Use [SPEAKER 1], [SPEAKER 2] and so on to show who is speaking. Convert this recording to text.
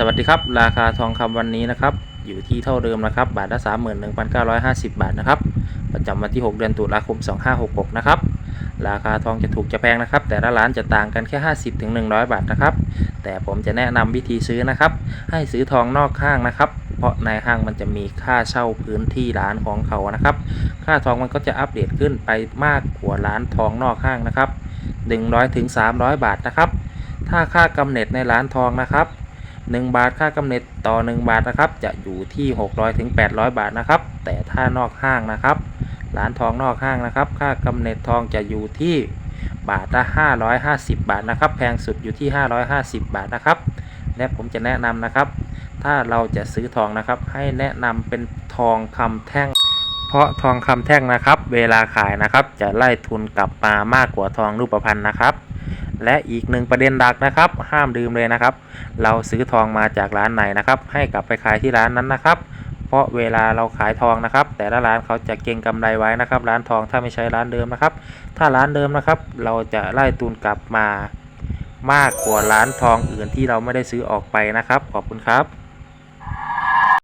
[SPEAKER 1] สวัสดีครับ ราคาทองคำวันนี้นะครับ อยู่ที่เท่าเดิมนะครับ บาทละ 31,950 บาทนะครับ ประจำวันที่ 6 เดือนตุลาคม 2566 นะครับ ราคาทองจะถูกจะแพงนะครับ แต่ละร้านจะต่างกันแค่ 50 ถึง 100 บาทนะครับ แต่ผมจะแนะนำวิธีซื้อนะครับ ให้ซื้อทองนอกห้างนะครับ เพราะในห้างมันจะมีค่าเช่าพื้นที่ร้านของเขานะครับ ค่าทองมันก็จะอัปเดตขึ้นไปมากกว่าร้านทองนอกห้างนะครับ100ถึง300 บาทนะครับ ถ้าค่ากำเนิดในร้านทองนะครับ 1 บาทค่ากำเนิดต่อ 1 บาทนะครับ จะอยู่ที่ 600ถึง800 บาทนะครับ แต่ถ้านอกห้างนะครับ ร้านทองนอกห้างนะครับ ค่ากำเนิดทองจะอยู่ที่บาทละ550 บาทนะครับ แพงสุดอยู่ที่ 550 บาทนะครับ และผมจะแนะนำนะครับ ถ้าเราจะซื้อทองนะครับ ให้แนะนำเป็นทองคำแท่ง เพราะทองคำแท่งนะครับ เวลาขายนะครับ จะไล่ทุนกลับมามากกว่าทองรูปพรรณนะครับ และอีกหนึ่งประเด็นดักนะครับ ห้ามลืมเลยนะครับ เราซื้อทองมาจากร้านไหนนะครับ ให้กลับไปขายที่ร้านนั้นนะครับ เพราะเวลาเราขายทองนะครับ แต่ละร้านเขาจะเก็งกำไรไว้นะครับ ร้านทองถ้าไม่ใช่ร้านเดิมนะครับ ถ้าร้านเดิมนะครับ เราจะไล่ตูนกลับมามากกว่าร้านทองอื่นที่เราไม่ได้ซื้อออกไปนะครับ ขอบคุณครับ